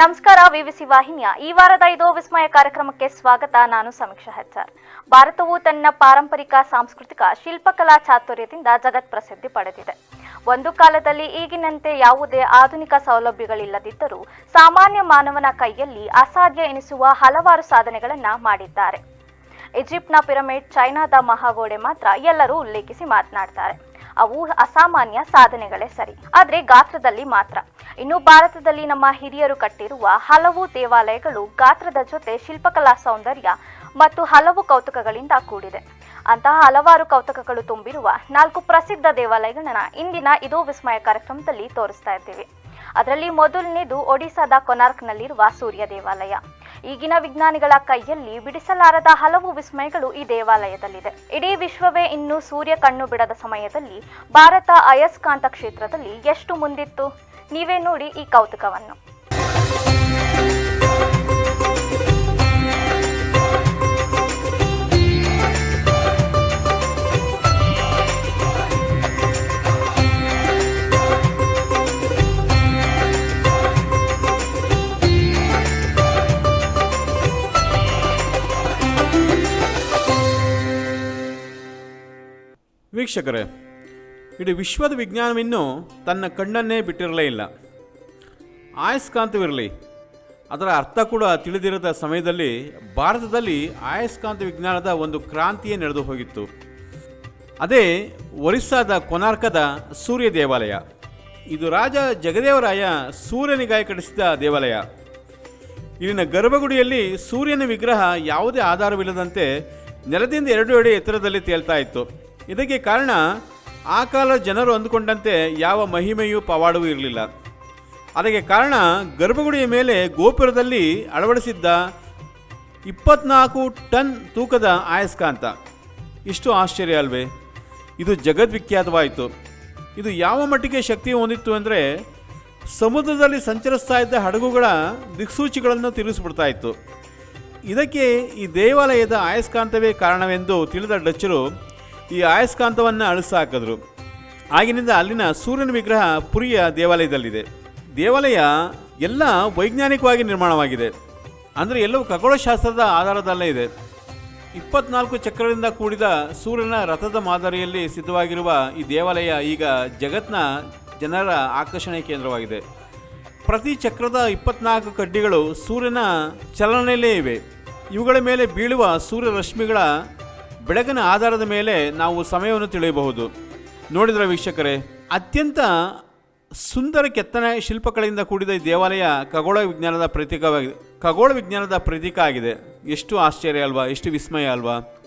ನಮಸ್ಕಾರ, ವಿವಿಸಿ ವಾಹಿನಿಯ ಈ ವಾರದ ಇದು ವಿಸ್ಮಯ ಕಾರ್ಯಕ್ರಮಕ್ಕೆ ಸ್ವಾಗತ. ನಾನು ಸಮೀಕ್ಷಾ ಹೆಚ್ಆರ್ ಭಾರತವು ತನ್ನ ಪಾರಂಪರಿಕ, ಸಾಂಸ್ಕೃತಿಕ, ಶಿಲ್ಪಕಲಾ ಚಾತುರ್ಯದಿಂದ ಜಗತ್ ಪ್ರಸಿದ್ಧಿ ಪಡೆದಿದೆ. ಒಂದು ಕಾಲದಲ್ಲಿ ಈಗಿನಂತೆ ಯಾವುದೇ ಆಧುನಿಕ ಸೌಲಭ್ಯಗಳಿಲ್ಲದಿದ್ದರೂ ಸಾಮಾನ್ಯ ಮಾನವನ ಕೈಯಲ್ಲಿ ಅಸಾಧ್ಯ ಎನಿಸುವ ಹಲವಾರು ಸಾಧನೆಗಳನ್ನ ಮಾಡಿದ್ದಾರೆ. ಈಜಿಪ್ಟ್ನ ಪಿರಮಿಡ್, ಚೈನಾದ ಮಹಾಗೋಡೆ ಮಾತ್ರ ಎಲ್ಲರೂ ಉಲ್ಲೇಖಿಸಿ ಮಾತನಾಡ್ತಾರೆ. ಅವು ಅಸಾಮಾನ್ಯ ಸಾಧನೆಗಳೇ ಸರಿ. ಆದ್ರೆ ಗಾತ್ರದಲ್ಲಿ ಮಾತ್ರ. ಇನ್ನು ಭಾರತದಲ್ಲಿ ನಮ್ಮ ಹಿರಿಯರು ಕಟ್ಟಿರುವ ಹಲವು ದೇವಾಲಯಗಳು ಗಾತ್ರದ ಜೊತೆ ಶಿಲ್ಪಕಲಾ ಸೌಂದರ್ಯ ಮತ್ತು ಹಲವು ಕೌತುಕಗಳಿಂದ ಕೂಡಿದೆ. ಅಂತಹ ಹಲವಾರು ಕೌತುಕಗಳು ತುಂಬಿರುವ ನಾಲ್ಕು ಪ್ರಸಿದ್ಧ ದೇವಾಲಯಗಳನ್ನ ಇಂದಿನ ಇದು ವಿಸ್ಮಯ ಕಾರ್ಯಕ್ರಮದಲ್ಲಿ ತೋರಿಸ್ತಾ ಇದ್ದೀವಿ. ಅದರಲ್ಲಿ ಮೊದಲನೇದು ಒಡಿಸಾದ ಕೊನಾರ್ಕ್ನಲ್ಲಿರುವ ಸೂರ್ಯ ದೇವಾಲಯ. ಈಗಿನ ವಿಜ್ಞಾನಿಗಳ ಕೈಯಲ್ಲಿ ಬಿಡಿಸಲಾರದ ಹಲವು ವಿಸ್ಮಯಗಳು ಈ ದೇವಾಲಯದಲ್ಲಿದೆ. ಇಡೀ ವಿಶ್ವವೇ ಇನ್ನು ಸೂರ್ಯ ಕಣ್ಣು ಬಿಡದ ಸಮಯದಲ್ಲಿ ಭಾರತ ಅಯಸ್ಕಾಂತ ಕ್ಷೇತ್ರದಲ್ಲಿ ಎಷ್ಟು ಮುಂದಿತ್ತು? ನೀವೇ ನೋಡಿ ಈ ಕೌತುಕವನ್ನು. ವೀಕ್ಷಕರೇ, ಇಡೀ ವಿಶ್ವದ ವಿಜ್ಞಾನವಿನ್ನೂ ತನ್ನ ಕಣ್ಣನ್ನೇ ಬಿಟ್ಟಿರಲೇ ಇಲ್ಲ. ಆಯಸ್ಕಾಂತವಿರಲಿ, ಅದರ ಅರ್ಥ ಕೂಡ ತಿಳಿದಿರದ ಸಮಯದಲ್ಲಿ ಭಾರತದಲ್ಲಿ ಆಯಸ್ಕಾಂತ ವಿಜ್ಞಾನದ ಒಂದು ಕ್ರಾಂತಿಯೇ ನಡೆದು ಹೋಗಿತ್ತು. ಅದೇ ಒರಿಸ್ಸಾದ ಕೊನಾರ್ಕದ ಸೂರ್ಯ ದೇವಾಲಯ. ಇದು ರಾಜ ಜಗದೇವರಾಯ ಸೂರ್ಯನಿಗಾಯ ಕಟ್ಟಿಸಿದ ದೇವಾಲಯ. ಇಲ್ಲಿನ ಗರ್ಭಗುಡಿಯಲ್ಲಿ ಸೂರ್ಯನ ವಿಗ್ರಹ ಯಾವುದೇ ಆಧಾರವಿಲ್ಲದಂತೆ ನೆಲದಿಂದ ಎರಡು ಅಡಿ ಎತ್ತರದಲ್ಲಿ ತೇಲ್ತಾ ಇತ್ತು. ಇದಕ್ಕೆ ಕಾರಣ, ಆ ಕಾಲ ಜನರು ಅಂದುಕೊಂಡಂತೆ ಯಾವ ಮಹಿಮೆಯೂ ಪವಾಡವೂ ಇರಲಿಲ್ಲ. ಅದಕ್ಕೆ ಕಾರಣ, ಗರ್ಭಗುಡಿಯ ಮೇಲೆ ಗೋಪುರದಲ್ಲಿ ಅಳವಡಿಸಿದ್ದ ಇಪ್ಪತ್ನಾಲ್ಕು ಟನ್ ತೂಕದ ಆಯಸ್ಕಾಂತ ಇಷ್ಟು ಆಶ್ಚರ್ಯ ಅಲ್ವೇ? ಇದು ಜಗದ್ವಿಖ್ಯಾತವಾಯಿತು. ಇದು ಯಾವ ಮಟ್ಟಿಗೆ ಶಕ್ತಿ ಹೊಂದಿತ್ತು ಅಂದರೆ, ಸಮುದ್ರದಲ್ಲಿ ಸಂಚರಿಸ್ತಾ ಇದ್ದ ಹಡಗುಗಳ ದಿಕ್ಸೂಚಿಗಳನ್ನು ತಿರುಗಿಸ್ಬಿಡ್ತಾ ಇತ್ತು ಇದಕ್ಕೆ ಈ ದೇವಾಲಯದ ಆಯಸ್ಕಾಂತವೇ ಕಾರಣವೆಂದು ತಿಳಿದ ಡಚ್ಚರು ಈ ಆಯಸ್ಕಾಂತವನ್ನು ಅಳಿಸಾಕಿದ್ರು. ಆಗಿನಿಂದ ಅಲ್ಲಿನ ಸೂರ್ಯನ ವಿಗ್ರಹ ಪುರಿಯ ದೇವಾಲಯದಲ್ಲಿದೆ. ದೇವಾಲಯ ಎಲ್ಲ ವೈಜ್ಞಾನಿಕವಾಗಿ ನಿರ್ಮಾಣವಾಗಿದೆ. ಅಂದರೆ ಎಲ್ಲವೂ ಖಗೋಳಶಾಸ್ತ್ರದ ಆಧಾರದಲ್ಲೇ ಇದೆ. ಇಪ್ಪತ್ನಾಲ್ಕು ಚಕ್ರದಿಂದ ಕೂಡಿದ ಸೂರ್ಯನ ರಥದ ಮಾದರಿಯಲ್ಲಿ ಸಿದ್ಧವಾಗಿರುವ ಈ ದೇವಾಲಯ ಈಗ ಜಗತ್ನ ಜನರ ಆಕರ್ಷಣೆ ಕೇಂದ್ರವಾಗಿದೆ. ಪ್ರತಿ ಚಕ್ರದ ಇಪ್ಪತ್ನಾಲ್ಕು ಕಡ್ಡಿಗಳು ಸೂರ್ಯನ ಚಲನೆಯಲ್ಲೇ ಇವೆ. ಇವುಗಳ ಮೇಲೆ ಬೀಳುವ ಸೂರ್ಯ ಬೆಳಕಿನ ಆಧಾರದ ಮೇಲೆ ನಾವು ಸಮಯವನ್ನು ತಿಳಿಯಬಹುದು. ನೋಡಿದ್ರೆ ವೀಕ್ಷಕರೇ, ಅತ್ಯಂತ ಸುಂದರ ಕೆತ್ತನೆ ಶಿಲ್ಪಕಲೆಯಿಂದ ಕೂಡಿದ ಈ ದೇವಾಲಯ ಖಗೋಳ ವಿಜ್ಞಾನದ ಪ್ರತೀಕವಾಗಿದೆ. ಖಗೋಳ ವಿಜ್ಞಾನದ ಪ್ರತೀಕ ಆಗಿದೆ. ಎಷ್ಟು ಆಶ್ಚರ್ಯ ಅಲ್ವಾ, ಎಷ್ಟು ವಿಸ್ಮಯ ಅಲ್ವಾ.